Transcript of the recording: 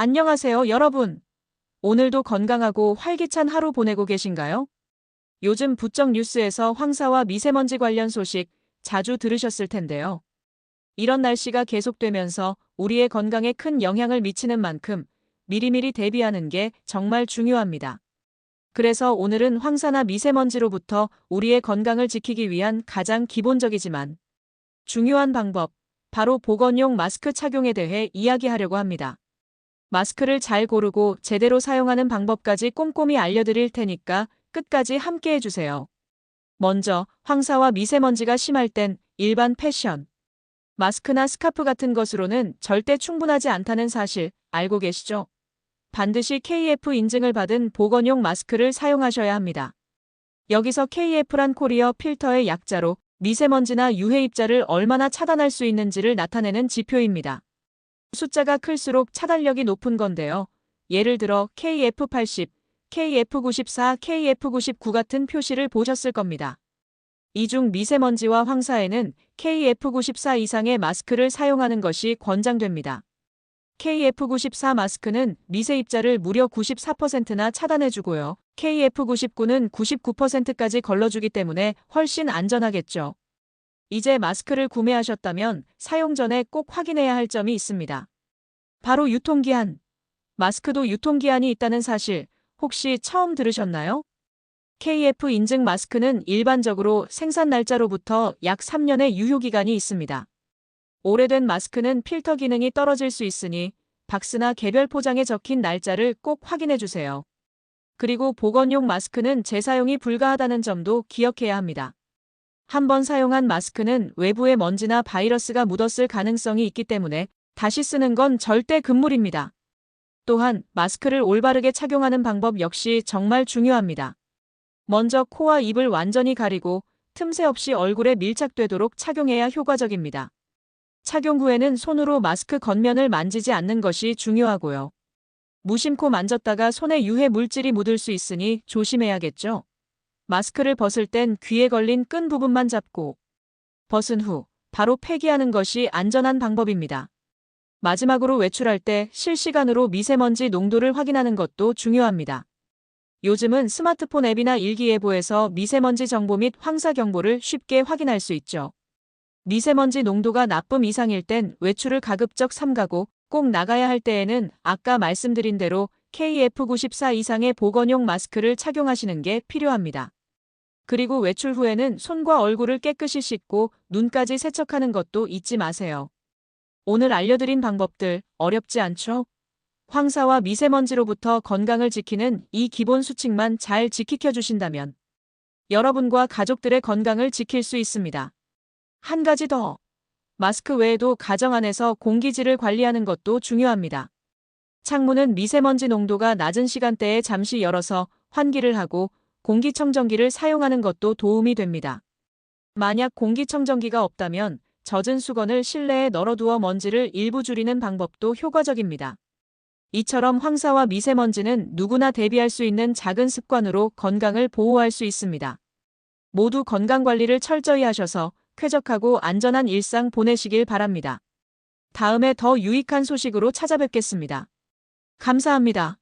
안녕하세요, 여러분. 오늘도 건강하고 활기찬 하루 보내고 계신가요? 요즘 부쩍 뉴스에서 황사와 미세먼지 관련 소식 자주 들으셨을 텐데요. 이런 날씨가 계속되면서 우리의 건강에 큰 영향을 미치는 만큼 미리미리 대비하는 게 정말 중요합니다. 그래서 오늘은 황사나 미세먼지로부터 우리의 건강을 지키기 위한 가장 기본적이지만 중요한 방법, 바로 보건용 마스크 착용에 대해 이야기하려고 합니다. 마스크를 잘 고르고 제대로 사용하는 방법까지 꼼꼼히 알려드릴 테니까 끝까지 함께 해주세요. 먼저, 황사와 미세먼지가 심할 땐 일반 패션. 마스크나 스카프 같은 것으로는 절대 충분하지 않다는 사실 알고 계시죠? 반드시 KF 인증을 받은 보건용 마스크를 사용하셔야 합니다. 여기서 KF란 코리어 필터의 약자로 미세먼지나 유해 입자를 얼마나 차단할 수 있는지를 나타내는 지표입니다. 숫자가 클수록 차단력이 높은 건데요. 예를 들어 KF80, KF94, KF99 같은 표시를 보셨을 겁니다. 이 중 미세먼지와 황사에는 KF94 이상의 마스크를 사용하는 것이 권장됩니다. KF94 마스크는 미세 입자를 무려 94%나 차단해주고요. KF99는 99%까지 걸러주기 때문에 훨씬 안전하겠죠. 이제 마스크를 구매하셨다면 사용 전에 꼭 확인해야 할 점이 있습니다. 바로 유통기한. 마스크도 유통기한이 있다는 사실 혹시 처음 들으셨나요? KF 인증 마스크는 일반적으로 생산 날짜로부터 약 3년의 유효기간이 있습니다. 오래된 마스크는 필터 기능이 떨어질 수 있으니 박스나 개별 포장에 적힌 날짜를 꼭 확인해 주세요. 그리고 보건용 마스크는 재사용이 불가하다는 점도 기억해야 합니다. 한번 사용한 마스크는 외부에 먼지나 바이러스가 묻었을 가능성이 있기 때문에 다시 쓰는 건 절대 금물입니다. 또한 마스크를 올바르게 착용하는 방법 역시 정말 중요합니다. 먼저 코와 입을 완전히 가리고 틈새 없이 얼굴에 밀착되도록 착용해야 효과적입니다. 착용 후에는 손으로 마스크 겉면을 만지지 않는 것이 중요하고요. 무심코 만졌다가 손에 유해 물질이 묻을 수 있으니 조심해야겠죠. 마스크를 벗을 땐 귀에 걸린 끈 부분만 잡고 벗은 후 바로 폐기하는 것이 안전한 방법입니다. 마지막으로 외출할 때 실시간으로 미세먼지 농도를 확인하는 것도 중요합니다. 요즘은 스마트폰 앱이나 일기예보에서 미세먼지 정보 및 황사 경보를 쉽게 확인할 수 있죠. 미세먼지 농도가 나쁨 이상일 땐 외출을 가급적 삼가고 꼭 나가야 할 때에는 아까 말씀드린 대로 KF94 이상의 보건용 마스크를 착용하시는 게 필요합니다. 그리고 외출 후에는 손과 얼굴을 깨끗이 씻고 눈까지 세척하는 것도 잊지 마세요. 오늘 알려드린 방법들 어렵지 않죠? 황사와 미세먼지로부터 건강을 지키는 이 기본 수칙만 잘 지키켜 주신다면 여러분과 가족들의 건강을 지킬 수 있습니다. 한 가지 더. 마스크 외에도 가정 안에서 공기질을 관리하는 것도 중요합니다. 창문은 미세먼지 농도가 낮은 시간대에 잠시 열어서 환기를 하고 공기청정기를 사용하는 것도 도움이 됩니다. 만약 공기청정기가 없다면 젖은 수건을 실내에 널어두어 먼지를 일부 줄이는 방법도 효과적입니다. 이처럼 황사와 미세먼지는 누구나 대비할 수 있는 작은 습관으로 건강을 보호할 수 있습니다. 모두 건강관리를 철저히 하셔서 쾌적하고 안전한 일상 보내시길 바랍니다. 다음에 더 유익한 소식으로 찾아뵙겠습니다. 감사합니다.